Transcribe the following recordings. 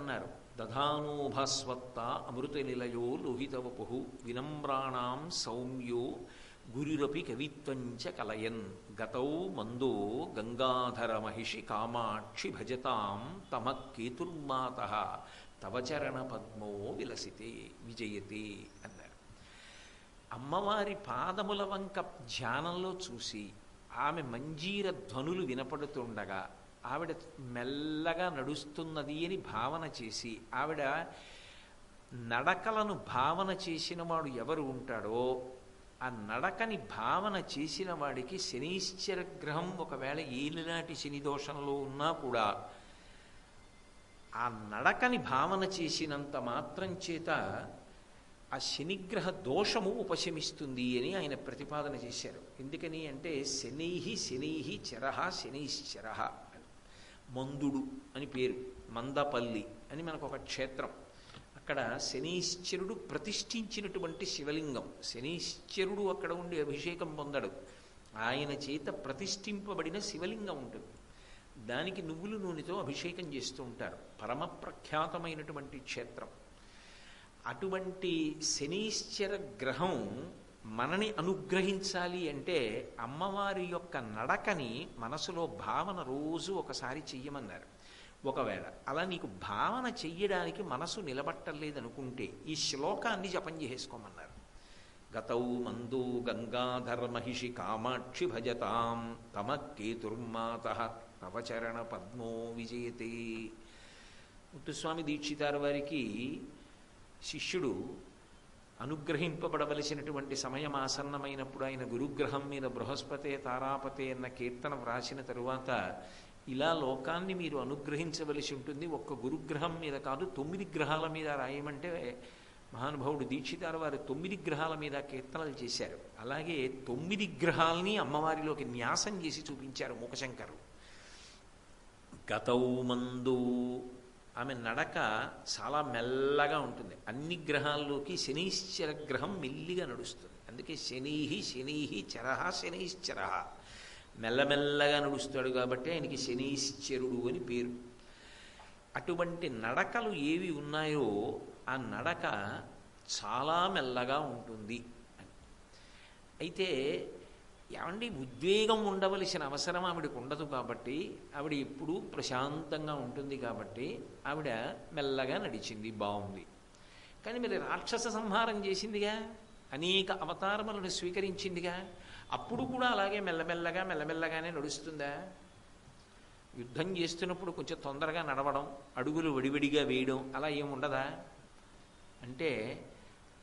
అన్నారు. దధానోభస్వత్త అమృత నిలయో లోహితవపు వినమ్రాణాం సౌమ్యో గురురపి కవిత్వంచ కలయన్. గతౌ మందో గంగాధర మహిషి కామాక్షి భజతాం తమ కేతుర్మాత. తవచరణ పద్మో విలసితే విజయతే అన్నారు. అమ్మవారి పాదముల వంక ధ్యానంలో చూసి ఆమె మంజీర ధ్వనులు వినపడుతుండగా ఆవిడ మెల్లగా నడుస్తున్నది అని భావన చేసి ఆవిడ నడకలను భావన చేసిన వాడు ఎవరు ఉంటాడో ఆ నడకని భావన చేసిన వాడికి శనీశ్చర గ్రహం ఒకవేళ ఏలినాటి శని దోషంలో ఉన్నా కూడా ఆ నడకని భావన చేసినంత మాత్రం చేత ఆ శనిగ్రహ దోషము ఉపశమిస్తుంది అని ఆయన ప్రతిపాదన చేశారు. ఎందుకని అంటే శనై శనై చరహ శనైశ్చరహ. మందుడు అని పేరు మందపల్లి అని మనకు ఒక క్షేత్రం. అక్కడ శనీశ్చరుడు ప్రతిష్ఠించినటువంటి శివలింగం. శనీశ్చరుడు అక్కడ ఉండి అభిషేకం పొందడు. ఆయన చేత ప్రతిష్ఠింపబడిన శివలింగం ఉంటుంది. దానికి నువ్వులు నూనెతో అభిషేకం చేస్తూ ఉంటారు. పరమ ప్రఖ్యాతమైనటువంటి క్షేత్రం. అటువంటి శనీశ్చర గ్రహం మనని అనుగ్రహించాలి అంటే అమ్మవారి యొక్క నడకని మనసులో భావన రోజు ఒకసారి చెయ్యమన్నారు. ఒకవేళ అలా నీకు భావన చెయ్యడానికి మనసు నిలబట్టలేదనుకుంటే ఈ శ్లోకాన్ని జపం చేసుకోమన్నారు గతౌ మందు గంగాధర మహిషి కామాక్షి భజతాం తమ కేతుర్మాత నవచరణ పద్మో విజయతే ముత్తుస్వామి దీక్షితారు వారికి శిష్యుడు అనుగ్రహింపబడవలసినటువంటి సమయం ఆసన్నమైనప్పుడు ఆయన గురుగ్రహం మీద బృహస్పతే తారాపతే అన్న కీర్తన వ్రాసిన తరువాత ఇలా లోకాన్ని మీరు అనుగ్రహించవలసి ఉంటుంది. ఒక్క గురుగ్రహం మీద కాదు తొమ్మిది గ్రహాల మీద రాయమంటే మహానుభావుడు దీక్షితారు వారు తొమ్మిది గ్రహాల మీద కీర్తనలు చేశారు. అలాగే తొమ్మిది గ్రహాలని అమ్మవారిలోకి న్యాసం చేసి చూపించారు మూకశంకరు గతౌ మందు ఆమె నడక చాలా మెల్లగా ఉంటుంది. అన్ని గ్రహాల్లోకి శనీశ్చర గ్రహం మెల్లిగా నడుస్తుంది. అందుకే శనిహి శనిహి చరహ శనిశ్చర మెల్లమెల్లగా నడుస్తాడు కాబట్టి ఆయనకి శనీశ్చరుడు అని పేరు. అటువంటి నడకలు ఏవి ఉన్నాయో ఆ నడక చాలా మెల్లగా ఉంటుంది అని. అయితే ఏమండి ఉద్వేగం ఉండవలసిన అవసరం ఆవిడకు ఉండదు కాబట్టి ఆవిడ ఎప్పుడూ ప్రశాంతంగా ఉంటుంది కాబట్టి ఆవిడ మెల్లగా నడిచింది బాగుంది కానీ మరి రాక్షస సంహారం చేసిందిగా? అనేక అవతారములను స్వీకరించిందిగా? అప్పుడు కూడా అలాగే మెల్లమెల్లగా మెల్లమెల్లగానే నడుస్తుందా? యుద్ధం చేస్తున్నప్పుడు కొంచెం తొందరగా నడవడం అడుగులు విడివిడిగా వేయడం అలా ఏముండదా అంటే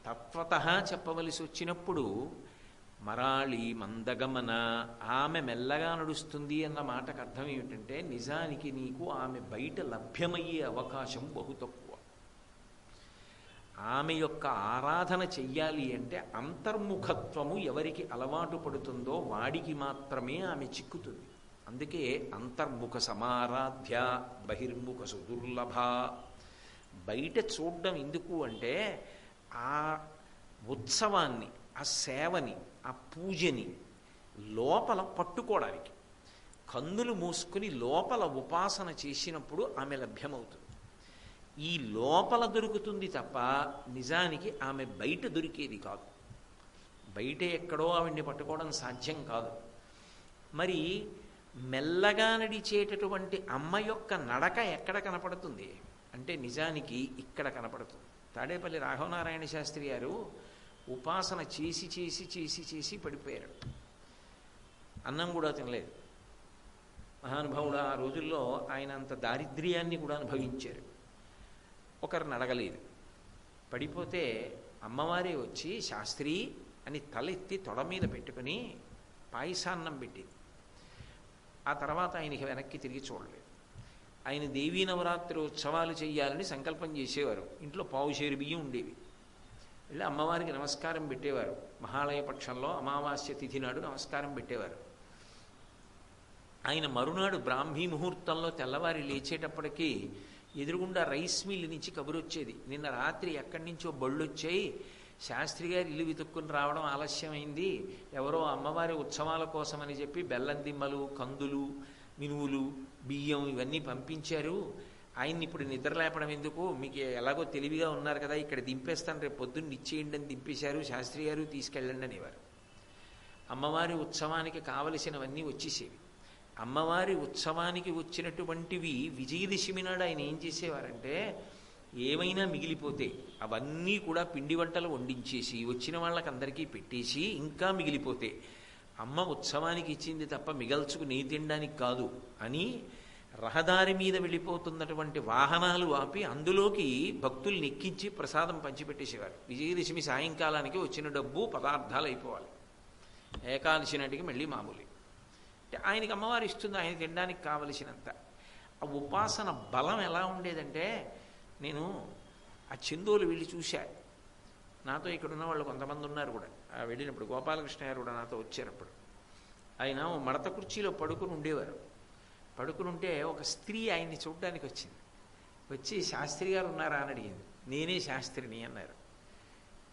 తత్వత చెప్పవలసి వచ్చినప్పుడు మరాళి మందగమన ఆమె మెల్లగా నడుస్తుంది అన్న మాటకు అర్థం ఏమిటంటే నిజానికి నీకు ఆమె బయట లభ్యమయ్యే అవకాశం బహు తక్కువ. ఆమె యొక్క ఆరాధన చెయ్యాలి అంటే అంతర్ముఖత్వము ఎవరికి అలవాటు పడుతుందో వాడికి మాత్రమే ఆమె చిక్కుతుంది. అందుకే అంతర్ముఖ సమారాధ్య బహిర్ముఖ సుదుర్లభ. బయట చూడడం ఎందుకు అంటే ఆ ఉత్సవాన్ని ఆ సేవని ఆ పూజని లోపల పట్టుకోవడానికి. కన్నులు మూసుకుని లోపల ఉపాసన చేసినప్పుడు ఆమె లభ్యమవుతుంది. ఈ లోపల దొరుకుతుంది తప్ప నిజానికి ఆమె బయట దొరికేది కాదు. బయట ఎక్కడో ఆవిడ్ని పట్టుకోవడం సాధ్యం కాదు. మరి మెల్లగా నడిచేటటువంటి అమ్మ యొక్క నడక ఎక్కడ కనపడుతుంది? అంటే నిజానికి ఇక్కడ కనపడుతుంది. తాడేపల్లి రాఘవనారాయణ శాస్త్రి గారు ఉపాసన చేసి చేసి చేసి చేసి పడిపోయారు అన్నం కూడా తినలేదు. మహానుభావుడు ఆ రోజుల్లో ఆయన అంత దారిద్ర్యాన్ని కూడా అనుభవించారు. ఒకరిని అడగలేదు. పడిపోతే అమ్మవారే వచ్చి శాస్త్రి అని తలెత్తి తొడ మీద పెట్టుకుని పాయసాన్నం పెట్టింది. ఆ తర్వాత ఆయనకి వెనక్కి తిరిగి చూడలేదు. ఆయన దేవీ నవరాత్రి ఉత్సవాలు చేయాలని సంకల్పం చేసేవారు. ఇంట్లో పావుషేరు బియ్యం ఉండేవి. వెళ్ళి అమ్మవారికి నమస్కారం పెట్టేవారు. మహాలయ పక్షంలో అమావాస్య తిథి నాడు నమస్కారం పెట్టేవారు. ఆయన మరునాడు బ్రాహ్మీ ముహూర్తంలో తెల్లవారి లేచేటప్పటికీ ఎదురుగుండా రైస్ మిల్ నుంచి కబురు వచ్చేది నిన్న రాత్రి ఎక్కడి నుంచో బళ్ళు వచ్చాయి శాస్త్రి గారు ఇల్లు వెతుక్కుని రావడం ఆలస్యమైంది. ఎవరో అమ్మవారి ఉత్సవాల కోసమని చెప్పి బెల్లం దిమ్మలు కందులు మినువులు బియ్యం ఇవన్నీ పంపించారు. ఆయన్ని ఇప్పుడు నిద్ర లేపడం ఎందుకు? మీకు ఎలాగో తెలివిగా ఉన్నారు కదా ఇక్కడ దింపేస్తాను రేపు పొద్దున్న ఇచ్చేయండి అని దింపేశారు శాస్త్రి గారు తీసుకెళ్ళండి అనేవారు. అమ్మవారి ఉత్సవానికి కావలసినవన్నీ వచ్చేసేవి. అమ్మవారి ఉత్సవానికి వచ్చినటువంటివి విజయదశమి నాడు ఆయన ఏం చేసేవారంటే ఏమైనా మిగిలిపోతే అవన్నీ కూడా పిండి వంటలు వండించేసి వచ్చిన వాళ్ళకందరికీ పెట్టేసి ఇంకా మిగిలిపోతే అమ్మ ఉత్సవానికి ఇచ్చింది తప్ప మిగల్చుకు నీ తినడానికి కాదు అని రహదారి మీద వెళ్ళిపోతున్నటువంటి వాహనాలు ఆపి అందులోకి భక్తుల్ని ఎక్కించి ప్రసాదం పంచిపెట్టేసేవారు. విజయదశమి సాయంకాలానికి వచ్చిన డబ్బు పదార్థాలు అయిపోవాలి. ఏకాదశి నాటికి మళ్ళీ మామూలు. అంటే ఆయనకి అమ్మవారు ఇస్తుంది ఆయన తినడానికి కావలసినంత. ఆ ఉపాసన బలం ఎలా ఉండేదంటే నేను ఆ చందోలు వెళ్ళి చూశా. నాతో ఇక్కడ ఉన్న వాళ్ళు కొంతమంది ఉన్నారు కూడా. ఆ వెళ్ళినప్పుడు గోపాలకృష్ణ గారు కూడా నాతో వచ్చారప్పుడు ఆయన మడత కుర్చీలో పడుకుని ఉండేవారు. పడుకుని ఉంటే ఒక స్త్రీ ఆయన్ని చూడడానికి వచ్చింది. వచ్చి శాస్త్రి గారు ఉన్నారా? అని అడిగింది. నేనే శాస్త్రిని అన్నారు.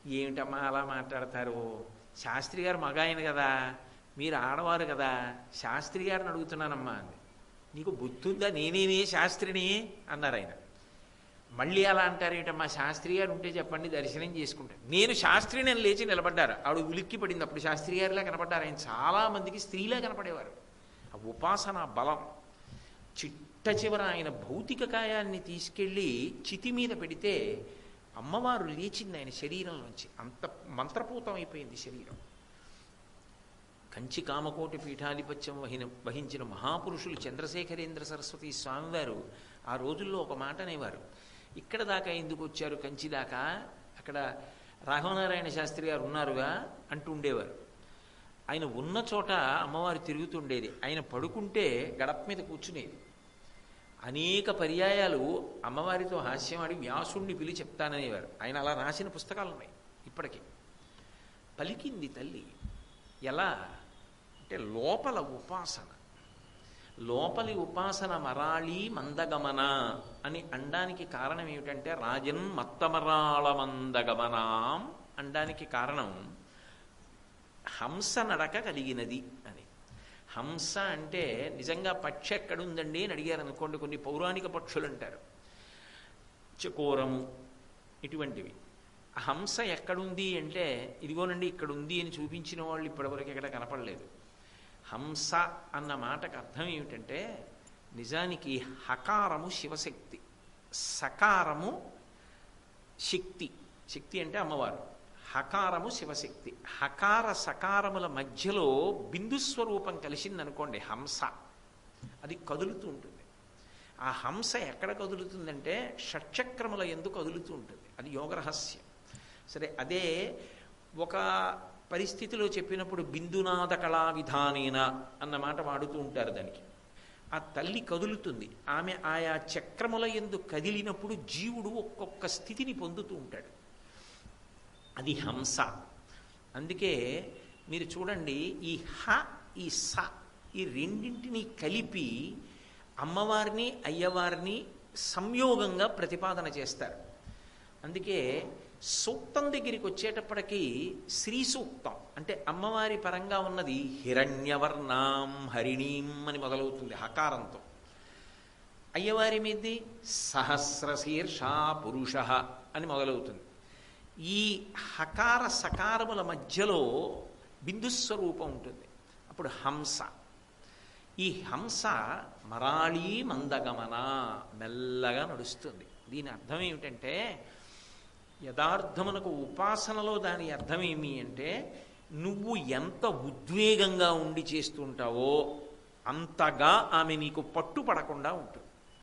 ఏమిటమ్మా అలా మాట్లాడతారు? శాస్త్రి గారు మగాయన కదా మీరు ఆడవారు కదా శాస్త్రి గారిని అడుగుతున్నానమ్మా అంది. నీకు బుద్ధుందా? నేనేనే శాస్త్రిని అన్నారు ఆయన. మళ్ళీ అలా అంటారేంటమ్మా శాస్త్రి గారు ఉంటే చెప్పండి దర్శనం చేసుకుంటాను నేను శాస్త్రిని అని లేచి నిలబడ్డారు. ఆవిడ ఉలిక్కి పడింది. అప్పుడు శాస్త్రి గారిలా కనపడ్డారు. ఆయన చాలామందికి స్త్రీలా కనపడేవారు. ఆ ఉపాసన బలం. చిట్ట చివర ఆయన భౌతిక కాయాన్ని తీసుకెళ్ళి చితి మీద పెడితే అమ్మవారు లేచింది ఆయన శరీరంలోంచి. అంత మంత్రపూతం అయిపోయింది శరీరం. కంచి కామకోటి పీఠాధిపత్యం వహిన వహించిన మహాపురుషులు చంద్రశేఖరేంద్ర సరస్వతి స్వామివారు ఆ రోజుల్లో ఒక మాట అనేవారు. ఇక్కడ దాకా ఎందుకు వచ్చారు? కంచి దాకా? అక్కడ రాఘవనారాయణ శాస్త్రి గారు ఉన్నారుగా అంటూ ఉండేవారు. ఆయన ఉన్న చోట అమ్మవారు తిరుగుతుండేది. ఆయన పడుకుంటే గడప మీద కూర్చునేది. అనేక పర్యాయాలు అమ్మవారితో హాస్యమాడి వ్యాసుణ్ణి పిలిచి చెప్తాననేవారు. ఆయన అలా రాసిన పుస్తకాలు ఉన్నాయి ఇప్పటికీ. పలికింది తల్లి ఎలా? అంటే లోపల ఉపాసన. లోపలి ఉపాసన మరాళి మందగమన అని అండానికి కారణం ఏమిటంటే రాజన్ మత్తమరాళ మందగమనాం అండానికి కారణం హంస నడక కలిగినది అని. హంస అంటే నిజంగా పక్షి ఎక్కడుందండి అని అడిగారు అనుకోండి కొన్ని పౌరాణిక పక్షులు అంటారు. చకోరము ఇటువంటివి. ఆ హంస ఎక్కడుంది అంటే ఇదిగోనండి ఇక్కడ ఉంది అని చూపించిన వాళ్ళు ఇప్పటివరకు ఎక్కడ కనపడలేదు. హంస అన్న మాటకు అర్థం ఏమిటంటే నిజానికి హకారము శివశక్తి సకారము శక్తి. శక్తి అంటే అమ్మవారు. హకారము శివశక్తి. హకార సకారముల మధ్యలో బిందు స్వరూపం కలిసిందనుకోండి హంస. అది కదులుతూ ఉంటుంది. ఆ హంస ఎక్కడ కదులుతుందంటే షట్చక్రముల ఎందుకు కదులుతూ ఉంటుంది. అది యోగరహస్యం. సరే అదే ఒక పరిస్థితిలో చెప్పినప్పుడు బిందునాథ కళా విధానేన అన్నమాట వాడుతూ ఉంటారు దానికి. ఆ తల్లి కదులుతుంది. ఆమె ఆయా చక్రముల ఎందు కదిలినప్పుడు జీవుడు ఒక్కొక్క స్థితిని పొందుతూ ఉంటాడు. అది హంస. అందుకే మీరు చూడండి ఈ హ ఈ స ఈ రెండింటిని కలిపి అమ్మవారిని అయ్యవారిని సంయోగంగా ప్రతిపాదన చేస్తారు. అందుకే సూక్తం దగ్గరికి వచ్చేటప్పటికీ శ్రీ సూక్తం అంటే అమ్మవారి పరంగా ఉన్నది హిరణ్యవర్ణాం హరిణీం అని మొదలవుతుంది హకారంతో. అయ్యవారి మీది సహస్రశీర్ష పురుష అని మొదలవుతుంది. ఈ హకార సకారముల మధ్యలో బిందుస్వరూపం ఉంటుంది. అప్పుడు హంస. ఈ హంస మరాళీ మందగమన మెల్లగా నడుస్తుంది. దీని అర్థం ఏమిటంటే యథార్థమునకు ఉపాసనలో దాని అర్థం ఏమి అంటే నువ్వు ఎంత ఉద్వేగంగా ఉండి చేస్తుంటావో అంతగా ఆమె నీకు పట్టుపడకుండా ఉంటుంది.